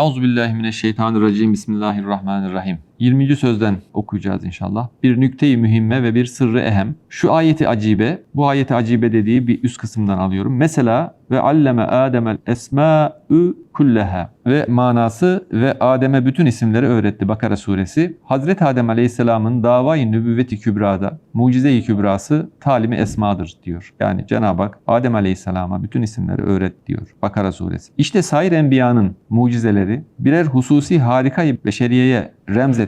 Euzubillahimineşşeytanirracim. Bismillahirrahmanirrahim. 20. sözden okuyacağız inşallah. Bir nükte-i mühimme ve bir sırrı ehem. Şu ayeti acibe, bu ayeti acibe dediği bir üst kısımdan alıyorum. Mesela ve alleme Adem'el esma'ü kulleha ve manası ve Adem'e bütün isimleri öğretti Bakara suresi. Hazreti Adem Aleyhisselam'ın davayı nübüvveti kübrada, mucize-i kübrası talimi esmadır diyor. Yani Cenab-ı Hak Adem Aleyhisselam'a bütün isimleri öğret diyor Bakara suresi. İşte sair enbiyanın mucizeleri birer hususi harikayı beşeriyeye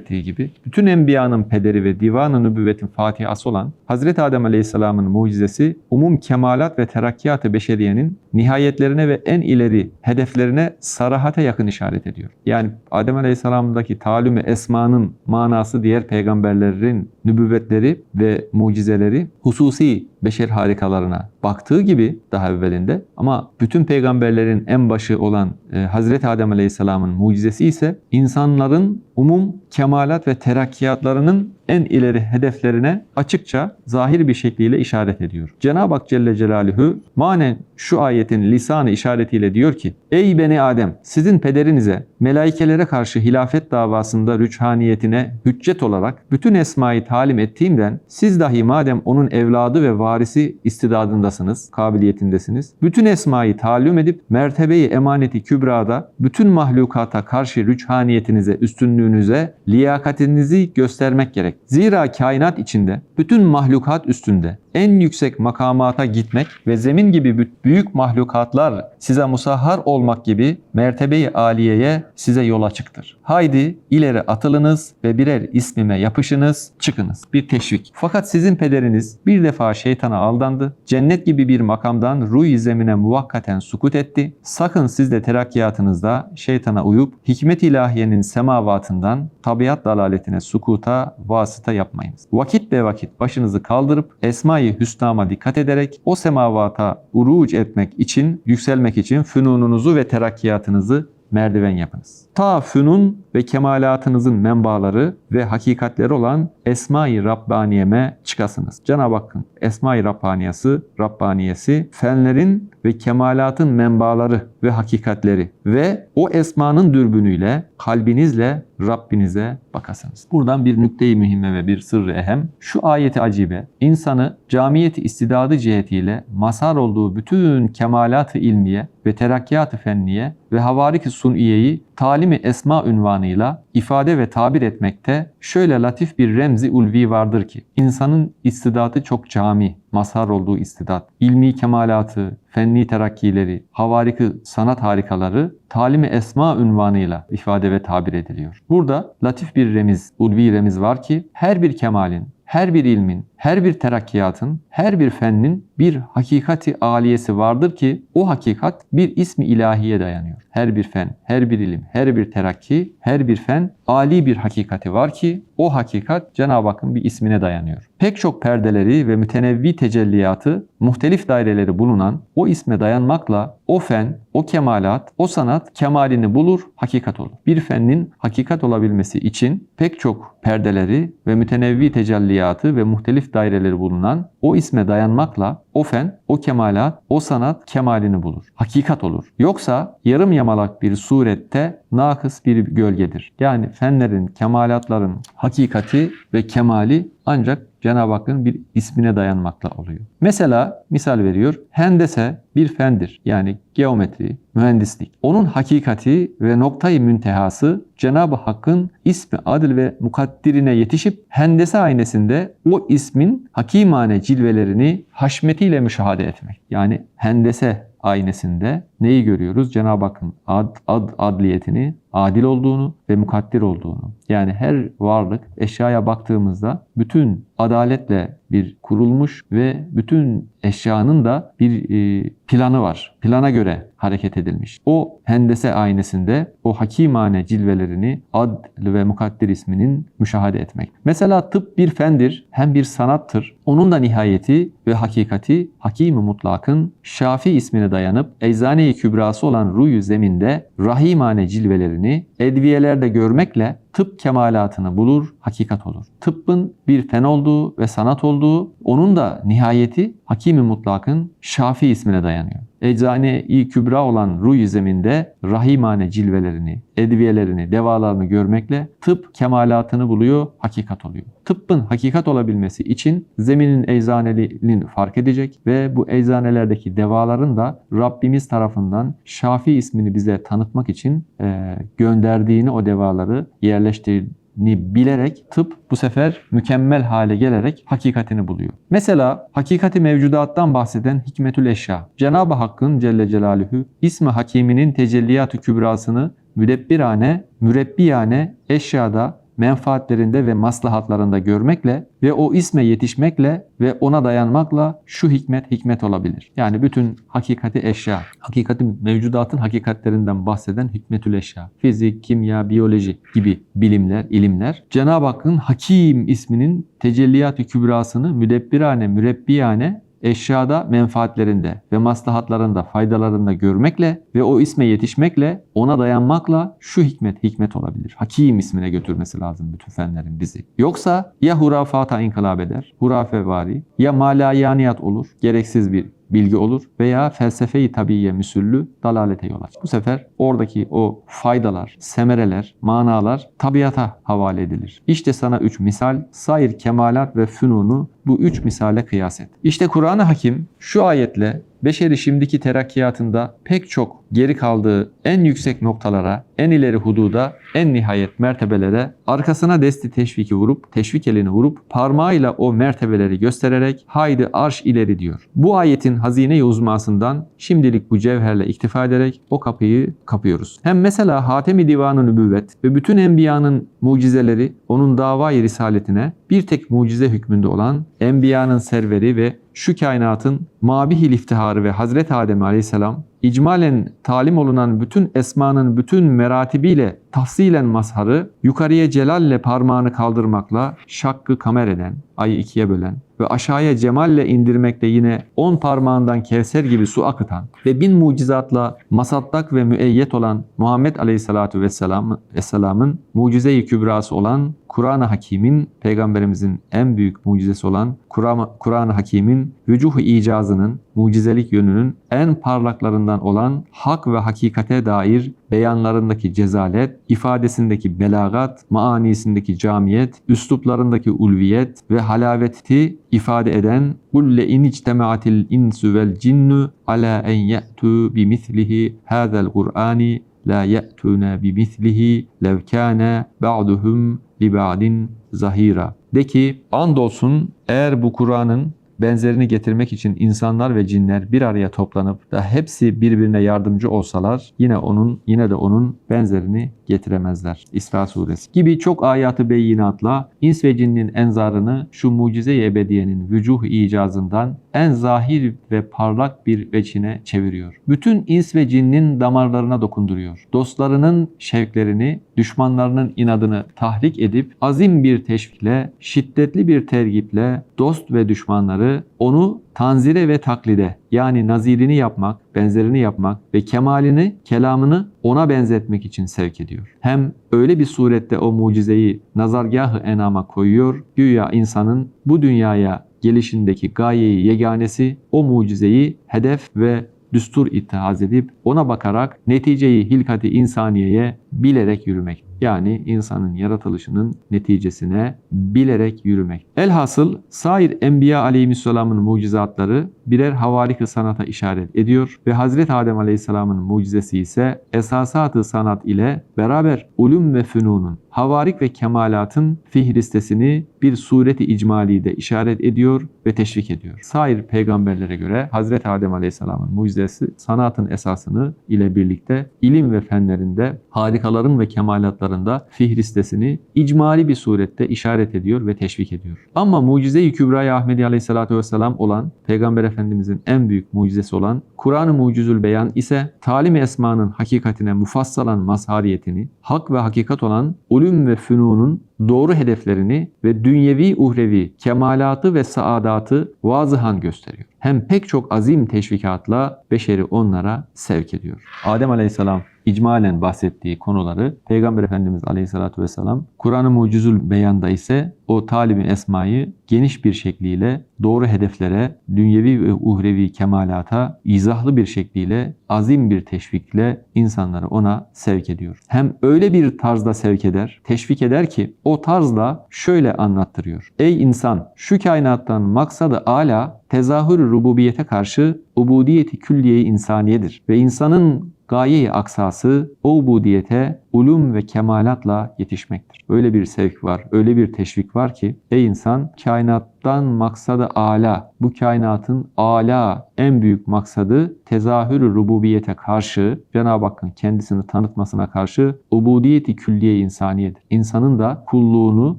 remzettiği gibi bütün enbiyanın pederi ve divan-ı nübüvvetin fatihası olan Hazreti Adem Aleyhisselam'ın mucizesi umum kemalat ve terakkiyat-ı beşeriyenin nihayetlerine ve en ileri hedeflerine sarahate yakın işaret ediyor. Yani Adem Aleyhisselam'daki talüm-i esmanın manası diğer peygamberlerin nübüvvetleri ve mucizeleri hususi beşer harikalarına baktığı gibi daha evvelinde. Ama bütün peygamberlerin en başı olan e, Hazreti Adem Aleyhisselam'ın mucizesi ise insanların umum kemalat ve terakkiyatlarının en ileri hedeflerine açıkça zahir bir şekliyle işaret ediyor. Cenab-ı Hak Celle Celaluhu manen şu ayetin lisanı işaretiyle diyor ki Ey beni Adem sizin pederinize melaikelere karşı hilafet davasında rüçhaniyetine hüccet olarak bütün esmayı talim ettiğimden siz dahi madem onun evladı ve varisi istidadındasınız, kabiliyetindesiniz. Bütün esmayı talim edip mertebeyi emaneti kübrada bütün mahlukata karşı rüçhaniyetinize, üstünlüğünüze, liyakatinizi göstermek gerek. Zira kainat içinde bütün mahlukat üstünde en yüksek makamata gitmek ve zemin gibi büyük mahlukatlar size musahhar olmak gibi mertebeyi aliyeye size yol açıktır. Haydi ileri atılınız ve birer ismime yapışınız, çıkınız. Bir teşvik. Fakat sizin pederiniz bir defa şeytana aldandı. Cennet gibi bir makamdan ruh zemine muvakkaten sukut etti. Sakın siz de terakkiyatınızda şeytana uyup hikmet ilahiyenin semavatından tabiat dalaletine sukuta vasıta yapmayınız. Vakit be vakit başınızı kaldırıp esma Esma-i Hüsna'ma dikkat ederek o semavata uruç etmek için, yükselmek için fünununuzu ve terakkiyatınızı merdiven yapınız. Ta fünun ve kemalatınızın menbaları ve hakikatleri olan Esma-i Rabbaniyeme çıkasınız. Cenab-ı Hakk'ın Esma-i Rabbaniyası, Rabbaniyesi, fenlerin ve kemalatın menbaları ve hakikatleri ve o esmanın dürbünüyle, kalbinizle Rabbinize bakasınız. Buradan bir nükte-i mühimme ve bir sırrı ehem. Şu ayeti acibe, insanı camiyeti istidadı cihetiyle mazhar olduğu bütün kemalat-ı ilmiye ve terakkiyat-ı fenniye ve havarik-i suniyeyi talimi esma ünvanıyla ifade ve tabir etmekte şöyle latif bir remzi ulvi vardır ki insanın istidatı çok cami, mazhar olduğu istidat, ilmi kemalatı, fenni terakkileri, havarikı sanat harikaları talimi esma ünvanıyla ifade ve tabir ediliyor. Burada latif bir remiz, ulvi remiz var ki her bir kemalin, her bir ilmin, her bir terakkiyatın, her bir fennin bir hakikati aliyesi vardır ki o hakikat bir ismi ilahiye dayanıyor. Her bir fen, her bir ilim, her bir terakki, her bir fen ali bir hakikati var ki o hakikat Cenab-ı Hakk'ın bir ismine dayanıyor. Pek çok perdeleri ve mütenevvi tecelliyatı, muhtelif daireleri bulunan o isme dayanmakla o fen, o kemalat, o sanat kemalini bulur, hakikat olur. Bir fennin hakikat olabilmesi için pek çok perdeleri ve mütenevvi tecelliyatı ve muhtelif daireleri bulunan o isme dayanmakla o fen, o kemalat, o sanat kemalini bulur. Hakikat olur. Yoksa yarım yamalak bir surette nakıs bir gölgedir. Yani fenlerin, kemalatların hakikati ve kemali ancak Cenab-ı Hakk'ın bir ismine dayanmakla oluyor. Mesela misal veriyor. Hendese bir fendir. Yani geometri, mühendislik. Onun hakikati ve noktayı müntehası Cenab-ı Hakk'ın ismi adil ve mukaddirine yetişip hendese aynesinde o ismin hakimane cilvelerini haşmetiyle müşahede etmek. Yani hendese aynesinde neyi görüyoruz? Cenab-ı Hakk'ın ad, ad, adliyetini, adil olduğunu ve mukaddir olduğunu. Yani her varlık eşyaya baktığımızda bütün adaletle bir kurulmuş ve bütün eşyanın da bir e, planı var. Plana göre hareket edilmiş. O hendese aynesinde o hakimane cilvelerini ad ve mukaddir isminin müşahede etmek. Mesela tıp bir fendir, hem bir sanattır. Onun da nihayeti ve hakikati Hakim-i Mutlak'ın Şafi ismine dayanıp eczane-i kübrası olan ruyu zeminde rahimane cilvelerini edviyelerde görmekle tıp kemalatını bulur, hakikat olur. Tıbbın bir fen olduğu ve sanat olduğu, onun da nihayeti Hakim-i Mutlak'ın Şafi ismine dayanıyor. Eczane-i kübra olan ruh zeminde rahimane cilvelerini, edviyelerini, devalarını görmekle tıp kemalatını buluyor, hakikat oluyor. Tıbbın hakikat olabilmesi için zeminin eczaneliğini fark edecek ve bu eczanelerdeki devaların da Rabbimiz tarafından Şafi ismini bize tanıtmak için e, gönderdiğini o devaları yerleştirdiğini bilerek tıp bu sefer mükemmel hale gelerek hakikatini buluyor. Mesela hakikati mevcudattan bahseden Hikmetül Eşya. Cenab-ı Hakk'ın Celle Celaluhu ismi hakiminin tecelliyatı kübrasını müdebbirane, mürebbiyane eşyada menfaatlerinde ve maslahatlarında görmekle ve o isme yetişmekle ve ona dayanmakla şu hikmet hikmet olabilir. Yani bütün hakikati eşya, hakikatin mevcudatın hakikatlerinden bahseden hikmetül eşya, fizik, kimya, biyoloji gibi bilimler, ilimler Cenab-ı Hakk'ın Hakim isminin tecelliyat-ı kübrasını müdebbirane, mürebbiyane eşyada menfaatlerinde ve maslahatlarında, faydalarında görmekle ve o isme yetişmekle, ona dayanmakla şu hikmet hikmet olabilir. Hakim ismine götürmesi lazım bütün fenlerin bizi. Yoksa ya hurafata inkılap eder, hurafevari, ya malayaniyat olur, gereksiz bir bilgi olur veya felsefe-i tabiiye müsüllü dalalete yol açar. Bu sefer oradaki o faydalar, semereler, manalar tabiata havale edilir. İşte sana üç misal, sair kemalat ve fünunu bu üç misale kıyas et. İşte Kur'an-ı Hakim şu ayetle beşeri şimdiki terakkiyatında pek çok geri kaldığı en yüksek noktalara, en ileri hududa, en nihayet mertebelere arkasına desti teşviki vurup, teşvik elini vurup parmağıyla o mertebeleri göstererek haydi arş ileri diyor. Bu ayetin hazine-i uzmasından şimdilik bu cevherle iktifa ederek o kapıyı kapıyoruz. Hem mesela Hatemi Divanı Nübüvvet ve bütün enbiyanın mucizeleri onun davayı risaletine bir tek mucize hükmünde olan enbiyanın serveri ve şu kainatın mabihil iftiharı ve Hazreti Adem Aleyhisselam icmalen talim olunan bütün esmanın bütün meratibiyle tahsilen mazharı yukarıya celalle parmağını kaldırmakla şakkı kamer eden, ayı ikiye bölen ve aşağıya cemalle indirmekle yine on parmağından kevser gibi su akıtan ve bin mucizatla masattak ve müeyyet olan Muhammed Aleyhisselatü Vesselam, Vesselam'ın mucize-i kübrası olan Kur'an-ı Hakim'in, Peygamberimizin en büyük mucizesi olan Kur'an- Kur'an-ı Hakim'in vücuh icazının, mucizelik yönünün en parlaklarından olan hak ve hakikate dair beyanlarındaki cezalet, ifadesindeki belagat, maanisindeki camiyet, üsluplarındaki ulviyet ve halaveti ifade eden kulle in ictemaatil insu vel cinnu ala en ye'tu bimislihi hazel Kur'ani la ye'tuna bimislihi lev kana ba'duhum li ba'din zahira. De ki andolsun eğer bu Kur'an'ın benzerini getirmek için insanlar ve cinler bir araya toplanıp da hepsi birbirine yardımcı olsalar yine onun yine de onun benzerini getiremezler. İsra suresi gibi çok ayatı beyinatla ins ve cinnin enzarını şu mucize-i ebediyenin vücuh icazından en zahir ve parlak bir veçine çeviriyor. Bütün ins ve cinnin damarlarına dokunduruyor. Dostlarının şevklerini, düşmanlarının inadını tahrik edip azim bir teşvikle, şiddetli bir tergiple dost ve düşmanları onu tanzire ve taklide yani nazirini yapmak, benzerini yapmak ve kemalini, kelamını ona benzetmek için sevk ediyor. Hem öyle bir surette o mucizeyi nazargahı enama koyuyor, güya insanın bu dünyaya gelişindeki gayeyi, yeganesi o mucizeyi hedef ve düstur ittihaz edip ona bakarak neticeyi hilkati insaniyeye bilerek yürümek. Yani insanın yaratılışının neticesine bilerek yürümek. Elhasıl sair Enbiya aleyhisselamın mucizatları birer havarik sanata işaret ediyor ve Hazreti Adem aleyhisselamın mucizesi ise esasatı sanat ile beraber ulum ve fünunun, havarik ve kemalatın fihristesini bir sureti icmalide işaret ediyor ve teşvik ediyor. Sair peygamberlere göre Hazreti Adem aleyhisselamın mucizesi sanatın esasını ile birlikte ilim ve fenlerinde harikaların ve kemalatlarında fihristesini icmali bir surette işaret ediyor ve teşvik ediyor. Ama mucize-i Kübra-i Ahmedi Aleyhisselatü Vesselam olan Peygamber Efendimizin en büyük mucizesi olan Kur'an-ı Mucizül Beyan ise talim esmanın hakikatine mufassalan mazhariyetini, hak ve hakikat olan ulum ve fünunun doğru hedeflerini ve dünyevi uhrevi kemalatı ve saadatı vazıhan gösteriyor. Hem pek çok azim teşvikatla beşeri onlara sevk ediyor. Adem Aleyhisselam icmalen bahsettiği konuları Peygamber Efendimiz Aleyhisselatü Vesselam Kur'an-ı Mucizül Beyan'da ise o talibin esmayı geniş bir şekliyle doğru hedeflere, dünyevi ve uhrevi kemalata izahlı bir şekliyle azim bir teşvikle insanları ona sevk ediyor. Hem öyle bir tarzda sevk eder, teşvik eder ki o tarzla şöyle anlattırıyor. Ey insan şu kainattan maksadı ala tezahür rububiyete karşı ubudiyeti külliye insaniyedir. Ve insanın gaye-i aksası o ubudiyete ulum ve kemalatla yetişmektir. Öyle bir sevk var, öyle bir teşvik var ki ey insan kainattan maksadı ala, bu kainatın ala en büyük maksadı tezahür rububiyete karşı Cenab-ı Hakk'ın kendisini tanıtmasına karşı ubudiyeti külliye insaniyedir. İnsanın da kulluğunu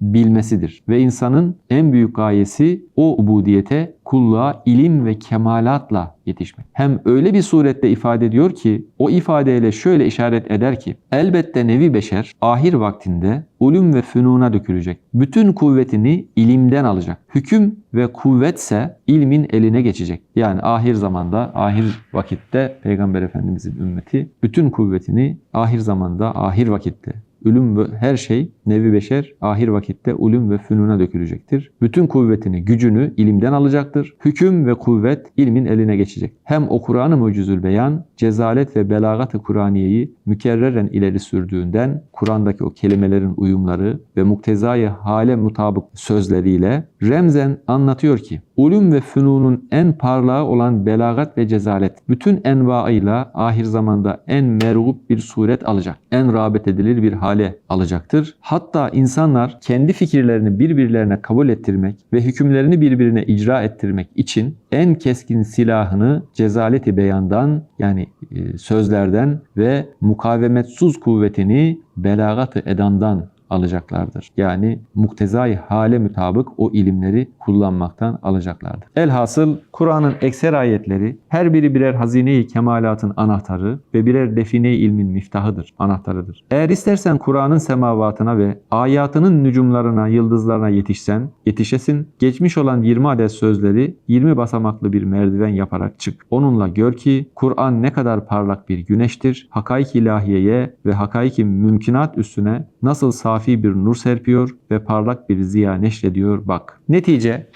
bilmesidir. Ve insanın en büyük gayesi o ubudiyete, kulluğa ilim ve kemalatla yetişmek. Hem öyle bir surette ifade ediyor ki o ifadeyle şöyle işaret eder ki elbette nevi beşer ahir vaktinde ulum ve fünuna dökülecek. Bütün kuvvetini ilimden alacak. Hüküm ve kuvvetse ilmin eline geçecek. Yani ahir zamanda, ahir vakitte Peygamber Efendimizin ümmeti bütün kuvvetini ahir zamanda, ahir vakitte Ölüm ve her şey nevi beşer ahir vakitte ulum ve fünuna dökülecektir. Bütün kuvvetini, gücünü ilimden alacaktır. Hüküm ve kuvvet ilmin eline geçecek. Hem o Kur'an-ı Mucizül Beyan, cezalet ve belagat-ı Kur'aniyeyi mükerreren ileri sürdüğünden Kur'an'daki o kelimelerin uyumları ve muktezai hale mutabık sözleriyle remzen anlatıyor ki ulum ve fünunun en parlağı olan belagat ve cezalet bütün envaıyla ahir zamanda en mergup bir suret alacak. En rağbet edilir bir hale alacaktır. Hatta insanlar kendi fikirlerini birbirlerine kabul ettirmek ve hükümlerini birbirine icra ettirmek için en keskin silahını cezaleti beyandan yani e, sözlerden ve mukavemetsuz kuvvetini belagat-ı edandan alacaklardır. Yani muktezai hale mutabık o ilimleri kullanmaktan alacaklardır. Elhasıl Kur'an'ın ekser ayetleri her biri birer hazine-i kemalatın anahtarı ve birer define-i ilmin miftahıdır, anahtarıdır. Eğer istersen Kur'an'ın semavatına ve ayatının nücumlarına, yıldızlarına yetişsen, yetişesin, geçmiş olan 20 adet sözleri 20 basamaklı bir merdiven yaparak çık. Onunla gör ki Kur'an ne kadar parlak bir güneştir, hakaik ilahiyeye ve hakaik mümkünat üstüne nasıl safi bir nur serpiyor ve parlak bir ziya neşrediyor bak. Netice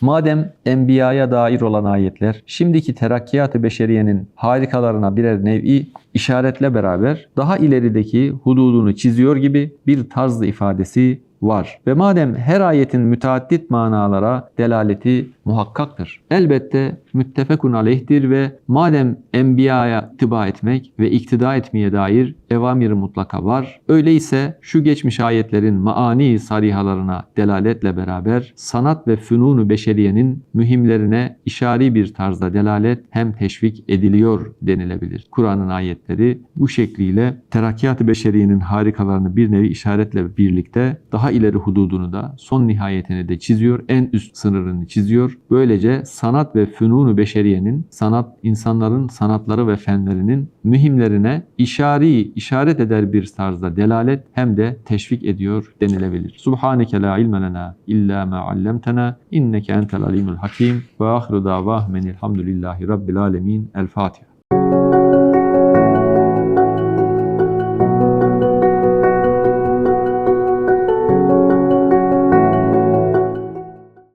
Madem enbiyaya dair olan ayetler şimdiki terakkiyat-ı beşeriyenin harikalarına birer nevi işaretle beraber daha ilerideki hududunu çiziyor gibi bir tarzlı ifadesi var. Ve madem her ayetin müteaddit manalara delaleti muhakkaktır. Elbette müttefekun aleyhtir ve madem enbiyaya ittiba etmek ve iktida etmeye dair evamir mutlaka var. Öyleyse şu geçmiş ayetlerin maani sarihalarına delaletle beraber sanat ve fünunu beşeriyenin mühimlerine işari bir tarzda delalet hem teşvik ediliyor denilebilir. Kur'an'ın ayetleri bu şekliyle terakkiyat-ı beşeriyenin harikalarını bir nevi işaretle birlikte daha ileri hududunu da son nihayetini de çiziyor. En üst sınırını çiziyor. Böylece sanat ve fünunu beşeriyenin, sanat insanların sanatları ve fenlerinin mühimlerine işari, işaret eder bir tarzda delalet hem de teşvik ediyor denilebilir. Subhaneke la ilme lena illa ma allamtena inneke entel alimul hakim ve ahiru davahmenilhamdülillahi rabbil alemin. El Fatiha.